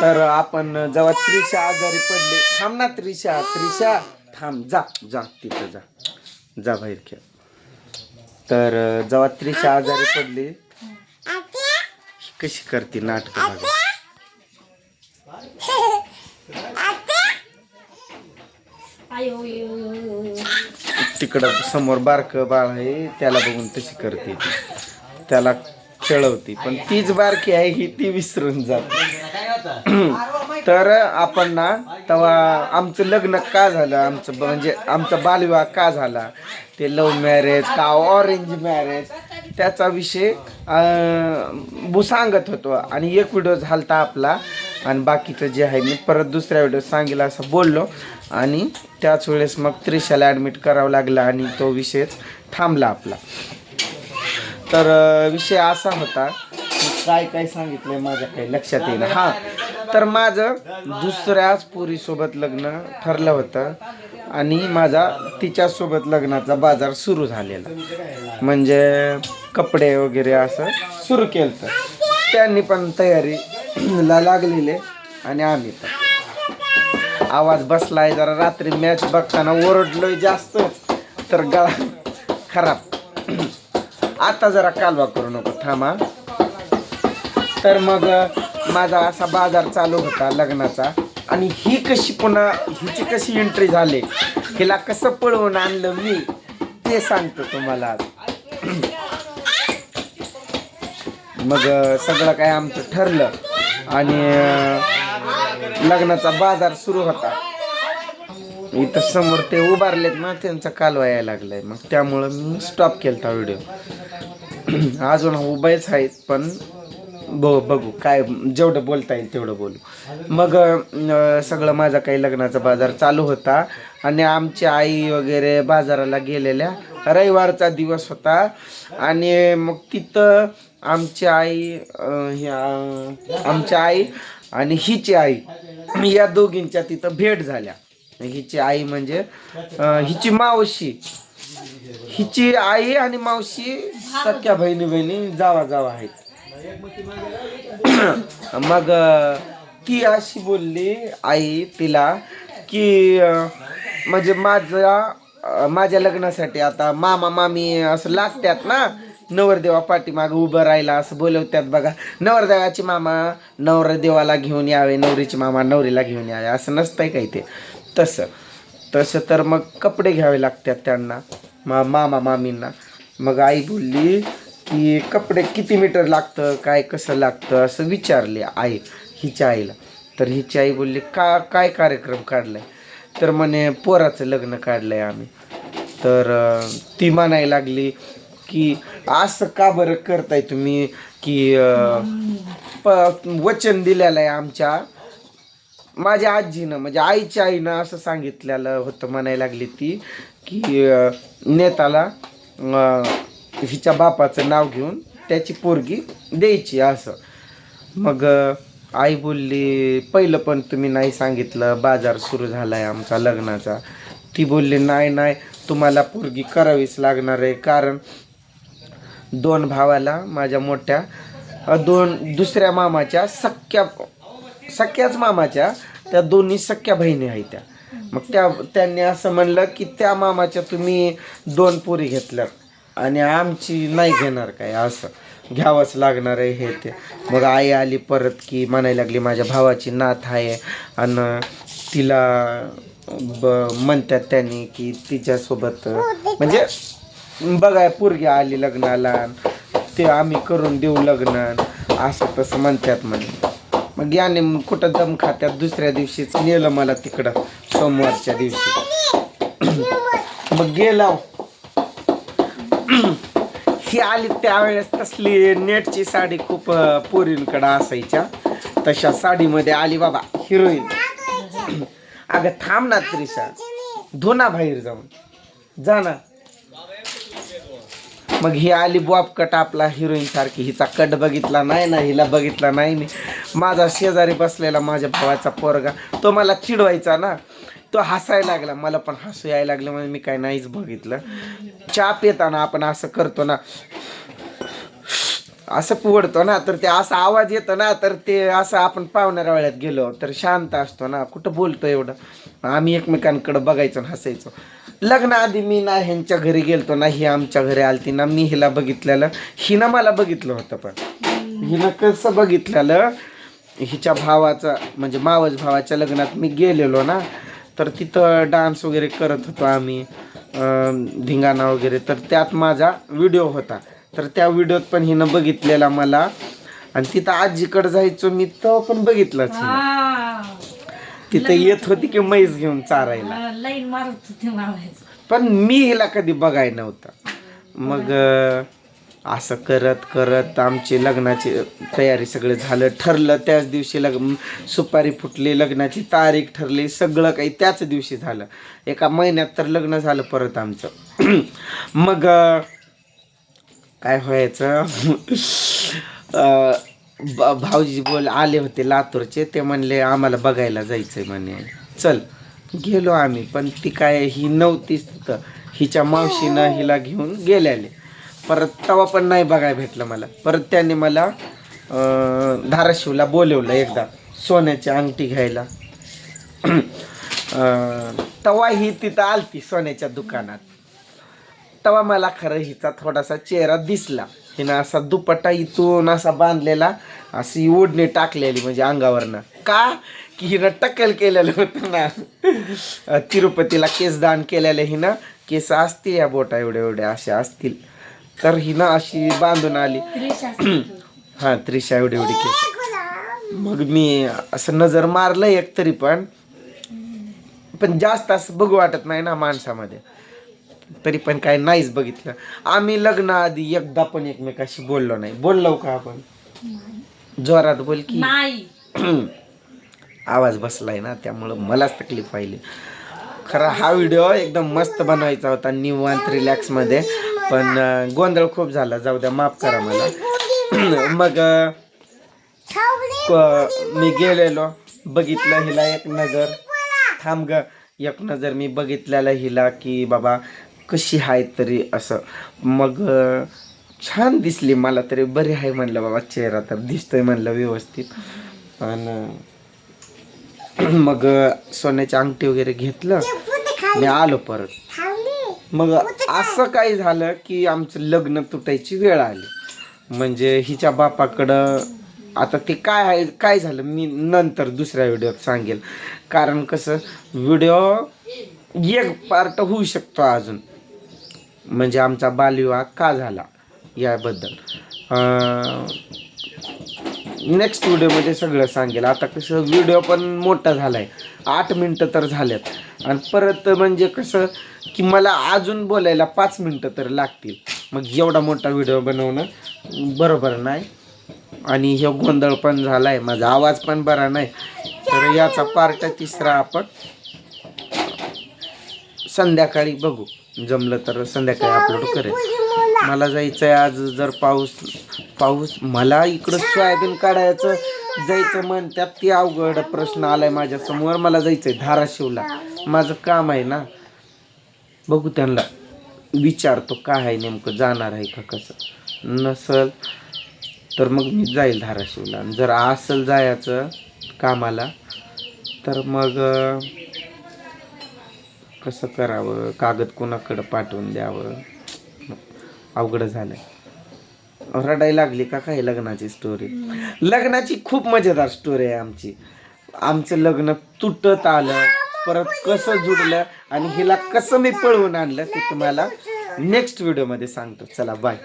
तर आपण जेव्हा त्रिशा आजारी पडले थांब ना त्रिशा त्रिशा थांब जा जा तिथं जा. जा बाहेर खेळ. तर जेव्हा त्रिशा आजारी पडली कशी करते नाटक तिकडं समोर बारक बाळ आहे त्याला बघून तशी करते ती. त्याला खेळवती पण तीच बारकी आहे ही ती विसरून जाते. तर आपण ना तेव्हा आमचं लग्न का झालं? आमचं म्हणजे आमचा बालविवाह का झाला? ते लव्ह मॅरेज का ऑरेंज मॅरेज त्याचा विषय बु सांगत होतो. आणि एक व्हिडिओ झालता आपला. आणि बाकीचं जे आहे मी परत दुसऱ्या व्हिडिओ सांगेल असं बोललो. आणि त्याच वेळेस मग त्रिशाला ॲडमिट करावं लागलं आणि तो विषयच थांबला आपला. तर विषय असा होता काय काय सांगितलंय माझ्या काही लक्षात येईल हा तर माझं दुसऱ्याच पोरीसोबत लग्न ठरलं होतं आणि माझा तिच्यासोबत लग्नाचा बाजार सुरू झालेला. म्हणजे कपडे वगैरे असं सुरू केलं तर त्यांनी पण तयारीला लागलेले आणि आम्ही पण. आवाज बसलाय जरा रात्री मॅच बघताना ओरडलोय जास्त तर गळा खराब. आता जरा कालवा करू नको थांबा. तर मग माझा असा बाजार चालू होता लग्नाचा. आणि ही कशी पुन्हा हिची कशी एंट्री झाली हिला कसं पळवून आणलं मी ते सांगतो तुम्हाला आज. मग सगळं काय आमचं ठरलं. आणि लग्नाचा बाजार सुरू होता. इथं समोर ते उभारलेत ना त्यांचा कालवा यायला लागलाय. मग त्यामुळं मी स्टॉप केलता व्हिडिओ अजून उभेच आहेत पण ब बघू काय जेवढं बोलता येईल तेवढं बोलू. मग अं, सगळं माझा काही लग्नाचा बाजार चालू होता आणि आमची आई वगैरे बाजाराला गेलेल्या. रविवारचा दिवस होता आणि मग तिथं आमची आई अं, ह्या आमची आई आणि हिची आई या दोघींच्या तिथं भेट झाल्या. हिची आई म्हणजे अं, हिची मावशी. हिची आई आणि मावशी सख्या बहिणी बहिणी जावा जावा आहेत. मग ती अशी बोलली आई तिला की म्हणजे माझ्या माझ्या लग्नासाठी आता मामा मामी असं लागतात ना नवरदेवा पाठीमागं उभं राहिला असं बोलवतात बघा. नवरदेवाची मामा नवरदेवाला घेऊन यावे नवरीची मामा नवरीला घेऊन यावे असं नसतंय काही ते. तसं. तसं तर मग कपडे घ्यावे लागतात त्यांना मा मामा मामींना. मग आई बोलली की कपडे किती मीटर लागतं काय कसं लागतं असं विचारले आई हिच्या आईला. तर हिची आई बोलली का काय कार्यक्रम काढलाय? तर म्हणे पोराचं लग्न काढलंय आम्ही. तर ती म्हणायला लागली की असं का बरं करताय तुम्ही की प वचन दिलेलं आहे आमच्या? माझ्या आजीनं म्हणजे आईच्या आईनं असं सांगितलेलं होतं म्हणायला लागली ती की नेताला हिच्या बापाचं नाव घेऊन त्याची पोरगी द्यायची असं. मग आई बोलली पहिलं पण तुम्ही नाही सांगितलं बाजार सुरू झाला आहे आमचा लग्नाचा. ती बोलली नाही नाही तुम्हाला पोरगी करावीच लागणार आहे कारण दोन भावाला माझ्या मोठ्या दोन दुसऱ्या मामाच्या सख्या सख्याच मामाच्या त्या दोन्ही सख्या बहिणी आहेत त्या. मग त्या त्यांनी असं म्हणलं की त्या मामाच्या तुम्ही दोन पोरी घेतल्या आणि आमची नाही घेणार काय असं. घ्यावंच लागणार आहे हे ते. मग आई आली परत की म्हणायला लागली माझ्या भावाची नाथ आहे. आणि तिला ब म्हणतात त्यांनी की तिच्यासोबत म्हणजे बघाय पोरगी आली लग्नाला ते आम्ही करून देऊ लग्न असं तसं म्हणतात म्हणे. मग याने कुठं दम खात्यात दुसऱ्या दिवशीच नेलं मला तिकडं सोमवारच्या दिवशी. मग गेला. ही आली त्यावेळेस तसली नेटची साडी खूप पोरींकडं असायच्या. तशा साडीमध्ये आली बाबा हिरोईन. अगं थांब ना त्रिशा. धुना बाहेर जाऊन. जा ना. मग ही आली बॉब कट आपला हिरोईन सारखी. हिचा कट बघितला नाही ना हिला बघितला नाही मी. माझा शेजारी बसलेला माझ्या भावाचा पोरगा. तो मला चिडवायचा ना. तो हसायला लागला. मला पण हसू यायला लागलं म्हणजे मी काय नाहीच बघितलं. चहा पिताना आपण असं करतो ना असं पुवडतो ना तर ते असा आवाज येतो ना तर ते असं आपण पाहुणाऱ्या वेळात गेलो तर शांत असतो ना. कुठं बोलतो एवढं? आम्ही एकमेकांकडं बघायचो आणि हसायचो. लग्नाआधी मी ना ह्यांच्या घरी गेलतो ना ही आमच्या घरी आलती ना मी हिला बघितलेलं. हिनं मला बघितलं होतं पण. हिनं कसं बघितलेलं? हिच्या भावाचा म्हणजे मावस भावाच्या लग्नात मी गेलेलो ना तर तिथं डान्स वगैरे करत होतो आम्ही. धिंगाणा वगैरे. तर त्यात माझा व्हिडिओ होता. तर त्या व्हिडिओत पण हिनं बघितलेला मला. आणि तिथं आजीकडे जायचो मी तो पण बघितलंच. हा. तिथं येत होती की म्हैस घेऊन चारायला. लाईन मारत होते पण मी हिला कधी बघाय नव्हता. मग असं करत करत आमची लग्नाची तयारी सगळं झालं. ठरलं त्याच दिवशी लग्न सुपारी फुटली लग्नाची तारीख ठरली सगळं काही त्याच दिवशी झालं. एका महिन्यात तर लग्न झालं परत आमचं. मग काय व्हायचं? ब- भाऊजी बोल आले होते लातूरचे ते म्हणले आम्हाला बघायला जायचंय म्हणे. चल गेलो आम्ही पण ती काय ही नव्हतीच तिथं. हिच्या मावशीनं हिला घेऊन गेल्याले परत तवा पण नाही बघायला भेटलं मला. परत त्यांनी मला धाराशिवला बोलवलं एकदा सोन्याची अंगठी घ्यायला. तवा ही तिथं आलती सोन्याच्या दुकानात. तवा मला खरं हिचा थोडासा चेहरा दिसला. हिनं असा दुपट्टा इथून असा बांधलेला अशी ओढणी टाकलेली म्हणजे अंगावरनं. का? की हिनं टक्कल केलेलं होतं ना. तिरुपतीला केस दान केलेलं हिनं. केस असतील या बोटा एवढ्या एवढ्या अशा असतील. तर हिनं अशी बांधून आली. हां त्रिशा एवढी एवढी केस मग मी असं नजर मारलं एक तरी पण. पण जास्त असं बघू वाटत नाही ना माणसामध्ये. तरी पण काय नाहीच बघितलं. आम्ही लग्नाआधी एकदा पण एकमेकाशी बोललो नाही. बोललो का आपण? जोरात बोल की. नाही. आवाज बसलाय ना त्यामुळं मलाच तकलीफ व्हायली. खरं हा व्हिडिओ एकदम मस्त बनवायचा होता निवांत रिलॅक्समध्ये. पण गोंधळ खूप झाला. जाऊ द्या माफ करा मला. मग मी गेलेलो. बघितलं हिला एक नजर. थांब ग. एक नजर मी बघितलेलं हिला की बाबा कशी आहे तरी असं. मग छान दिसली मला तरी. बरी आहे म्हणलं बाबा चेहरा तर दिसतोय म्हणलं व्यवस्थित. आणि मग सोन्याची अंगठी वगैरे घेतलं. मी आलो परत. मग असं काय झालं की आमचं लग्न तुटायची वेळ आली. म्हणजे हिच्या बापाकडं आता ते काय आहे काय झालं मी नंतर दुसऱ्या व्हिडिओत सांगेल. कारण कसं व्हिडिओ एक पार्ट होऊ शकतो अजून. म्हणजे आमचा बालविवाह का झाला याबद्दल. नेक्स्ट व्हिडिओमध्ये सगळं सांगेल. आता कसं व्हिडिओ पण मोठा झाला आहे आठ मिनटं तर झाल्यात आणि परत म्हणजे कसं की मला अजून बोलायला पाच मिनटं तर लागतील. मग एवढा मोठा व्हिडिओ बनवणं बरोबर नाही. आणि हे गोंधळ पण झाला आहे माझा आवाज पण बरा नाही. तर याचा पार्ट तिसरा आपण संध्याकाळी बघू. जमलं तर संध्याकाळी अपलोड करेल मला. जायचं आहे आज जर पाऊस पाऊस मला इकडं सोयाबीन काढायचं जायचं म्हणतात ती अवघड प्रश्न आलाय माझ्यासमोर. मला जायचं आहे धाराशिवला. माझं काम आहे ना बघू त्यांना विचारतो काय आहे नेमकं जाणार आहे का कसं. नसल तर मग मी जाईल धाराशिवला. आणि जर असेल जायचं कामाला तर मग कसं करावं? कागद कोणाकडं पाठवून द्यावं? अवघड झालं रडायला लागली का काय लग्नाची स्टोरी लग्नाची खूप मजेदार स्टोरी आहे आमची. आमचं लग्न तुटत आलं. परत कसं जुडलं आणि हिला कसं मी पळवून आणलं ते तुम्हाला नेक्स्ट व्हिडिओमध्ये सांगतो. चला बाय